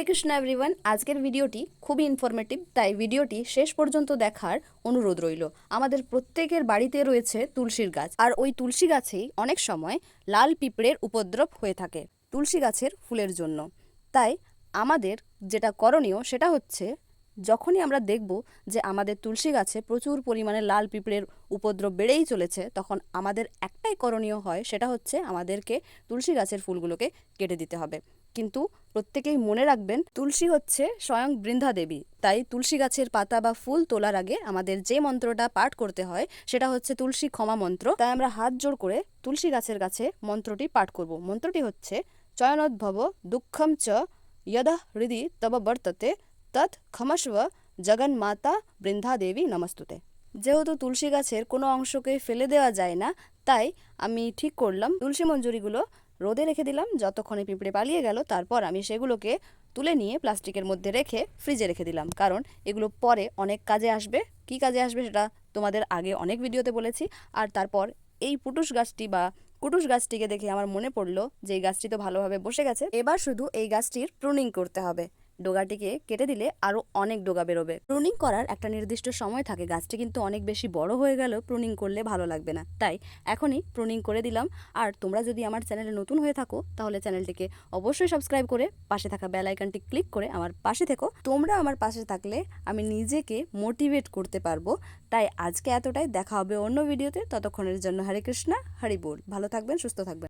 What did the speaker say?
হরে Krishna everyone আজকের ভিডিওটি খুবই ইনফরমেটিভ তাই ভিডিওটি শেষ পর্যন্ত দেখার অনুরোধ রইল। আমাদের প্রত্যেকের বাড়িতে রয়েছে তুলসীর গাছ, আর ওই তুলসী গাছেই অনেক সময় লাল পিঁপড়ের উপদ্রব হয়ে থাকে তুলসী গাছের ফুলের জন্য। তাই আমাদের যেটা করণীয় সেটা হচ্ছে, যখনই আমরা দেখব যে আমাদের তুলসী গাছে প্রচুর পরিমাণে লাল পিঁপড়ের উপদ্রব বেড়েই চলেছে, তখন আমাদের একটাই করণীয় হয় সেটা হচ্ছে আমাদেরকে তুলসী গাছের ফুলগুলোকে কেটে দিতে হবে। কিন্তু প্রত্যেকেই মনে রাখবেন, তুলসী হচ্ছে স্বয়ং বৃন্ধা দেবী। তাই তুলসী গাছের পাতা বা ফুল তোলার আগে আমাদের যে মন্ত্রটা পাঠ করতে হয়, সেটা হচ্ছে তুলসী ক্ষমা মন্ত্র। তাই আমরা হাত জোড় করে তুলসী গাছের কাছে মন্ত্রটি পাঠ করব। মন্ত্রটি হচ্ছে, চয়নোদ্ভব দুঃখম চ यदा হৃদি তব বর্ততে, তৎ ক্ষমস্ব জগন্মাতা বৃন্ধা দেবী নমস্তুতে। যেহেতু তুলসী গাছের কোনো অংশকে ফেলে দেওয়া যায় না, তাই আমি ঠিক করলাম, তুলসী মঞ্জুরিগুলো রোদে রেখে দিলাম, যতক্ষণে পিঁপড়ে পালিয়ে গেল, তারপর আমি সেগুলোকে তুলে নিয়ে প্লাস্টিকের মধ্যে রেখে ফ্রিজে রেখে দিলাম। কারণ এগুলো পরে অনেক কাজে আসবে। কি কাজে আসবে সেটা তোমাদের আগে অনেক ভিডিওতে বলেছি। আর তারপর এই পুটুস গাছটি বা কুটুস গাছটিকে দেখে আমার মনে পড়ল যে এই গাছটি তো ভালোভাবে বসে গেছে। এবার শুধু এই গাছটির প্রুনিং করতে হবে। ডোগাটিকে কেটে দিলে আরও অনেক ডোগা বেরোবে। প্রুনিং করার একটা নির্দিষ্ট সময় থাকে। গাছটি কিন্তু অনেক বেশি বড় হয়ে গেলেও প্রুনিং করলে ভালো লাগবে না। তাই এখনই প্রুনিং করে দিলাম। আর তোমরা যদি আমার চ্যানেলে নতুন হয়ে থাকো, তাহলে চ্যানেলটিকে অবশ্যই সাবস্ক্রাইব করে পাশে থাকা বেল আইকনটি ক্লিক করে আমার পাশে থেকো। তোমরা আমার পাশে থাকলে আমি নিজেকে মোটিভেট করতে পারব। তাই আজকে এতটাই। দেখা হবে অন্য ভিডিওতে। ততক্ষণের জন্য হরে কৃষ্ণা, হরি বল। ভালো থাকবেন, সুস্থ থাকবেন।